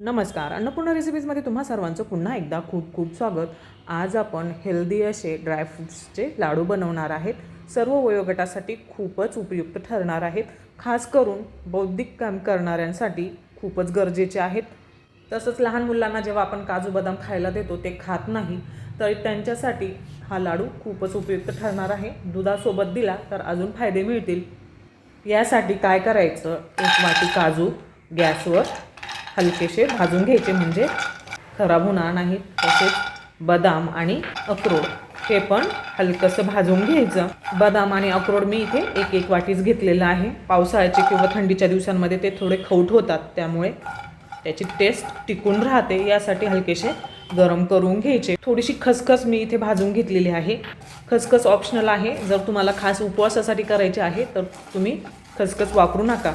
नमस्कार. अन्नपूर्णा रेसिपीजमध्ये तुम्हा सर्वांचं पुन्हा एकदा खूप खूप स्वागत. आज आपण हेल्दी असे ड्रायफ्रूट्सचे लाडू बनवणार आहेत. सर्व वयोगटासाठी खूपच उपयुक्त ठरणार आहेत. खास करून बौद्धिक काम करणाऱ्यांसाठी खूपच गरजेचे आहेत. तसंच लहान मुलांना जेव्हा आपण काजू बदाम खायला देतो ते खात नाही तर त्यांच्यासाठी हा लाडू खूपच उपयुक्त ठरणार आहे. दुधासोबत दिला तर अजून फायदे मिळतील. यासाठी काय करायचं? एक वाटी काजू गॅसवर हलकेसे भाजून घ्यायचे म्हणजे खराब होणार नाहीत तसेच बदाम आणि अक्रोड हे पण हलकंसं भाजून घ्यायचं. बदाम आणि अक्रोड मी इथे एक एक वाटीच घेतलेलं आहे. पावसाळ्याचे किंवा थंडीच्या दिवसांमध्ये ते थोडे खवट होतात त्यामुळे त्याची टेस्ट टिकून राहते. यासाठी हलकेसे गरम करून घ्यायचे. थोडीशी खसखस मी इथे भाजून घेतलेली आहे. खसखस ऑप्शनल आहे. जर तुम्हाला खास उपवासासाठी करायचे आहे तर तुम्ही खसखस वापरू नका.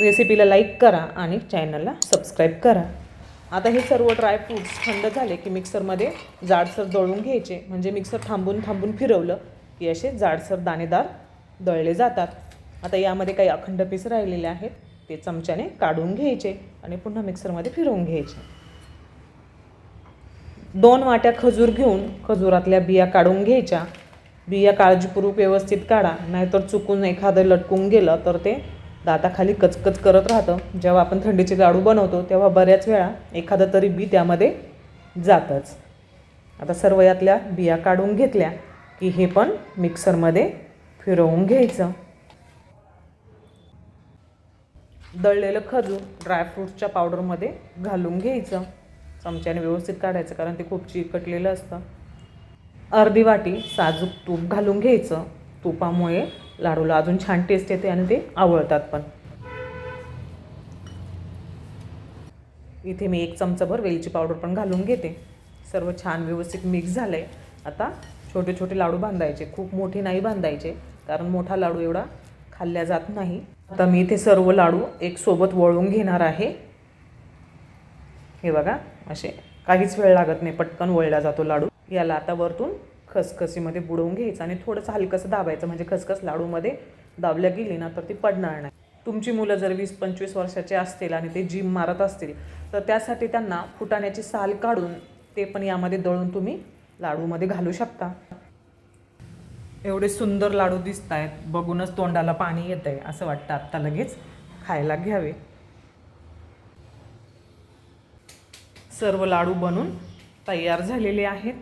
रेसिपीला लाईक करा आणि चॅनलला सबस्क्राईब करा. आता हे सर्व ड्रायफ्रूट्स थंड झाले की मिक्सरमध्ये जाडसर दळून घ्यायचे. म्हणजे मिक्सर थांबून थांबून फिरवलं की असे जाडसर दाणेदार दळले जातात. आता यामध्ये काही अखंड पीस राहिलेले आहेत. ते चमच्याने काढून घ्यायचे आणि पुन्हा मिक्सरमध्ये फिरवून घ्यायचे. दोन वाट्या खजूर घेऊन खजुरातल्या बिया काढून घ्यायच्या. बिया काळजीपूर्वक व्यवस्थित काढा. नाहीतर चुकून एखादं लटकून गेलं तर ते दाताखाली कचकच करत राहतं. जेव्हा आपण थंडीचे लाडू बनवतो तेव्हा बऱ्याच वेळा एखादं तरी बी त्यामध्ये जातंच. आता सर्व यातल्या बिया काढून घेतल्या की हे पण मिक्सरमध्ये फिरवून घ्यायचं. दळलेलं खजूर ड्रायफ्रूटच्या पावडरमध्ये घालून घ्यायचं. चमच्याने व्यवस्थित काढायचं कारण ते खूप चिकटलेलं असतं. अर्धी वाटी साजूक तूप घालून घ्यायचं. तुपामुळे लाडूला. अजून छान टेस्ट येते आणि ते आवडतात पण. इथे मी एक चमचाभर वेलची पावडर पण घालून घेते. सर्व छान व्यवस्थित मिक्स झालं आहे आता छोटे छोटे लाडू बांधायचे. खूप मोठे नाही बांधायचे कारण मोठा लाडू एवढा खाल्ल्या जात नाही. आता मी इथे सर्व लाडू एक सोबत वळून घेणार आहे. हे बघा असे काहीच वेळ लागत नाही पटकन वळला जातो लाडू. याला आता वरतून खसखसीमध्ये बुडवून घ्यायचं आणि थोडंसं हलकंसं दाबायचं म्हणजे खसखस लाडूमध्ये दाबल्या गेली ना तर ती पडणार नाही. तुमची मुलं जर वीस पंचवीस वर्षाचे असतील आणि ते जिम मारत असतील तर त्यासाठी त्यांना फुटाण्याची साल काढून ते पण यामध्ये दळून तुम्ही लाडूमध्ये घालू शकता. एवढे सुंदर लाडू दिसत आहेत बघूनच तोंडाला पाणी येत आहे असं वाटतं आत्ता लगेच खायला घ्यावे. सर्व लाडू बनून तयार झालेले आहेत.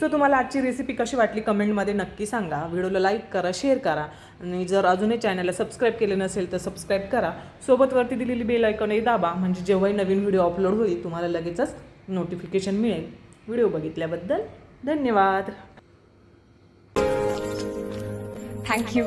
सो तुम्हाला आजची रेसिपी कशी वाटली कमेंटमध्ये नक्की सांगा. व्हिडिओला लाईक करा शेअर करा. आणि जर अजूनही चॅनलला सबस्क्राईब केले नसेल तर सबस्क्राईब करा. सोबतवरती दिलेली बेल आयकॉनही दाबा. म्हणजे जेव्हाही नवीन व्हिडिओ अपलोड होईल तुम्हाला लगेचच नोटिफिकेशन मिळेल. व्हिडिओ बघितल्याबद्दल धन्यवाद. थँक्यू.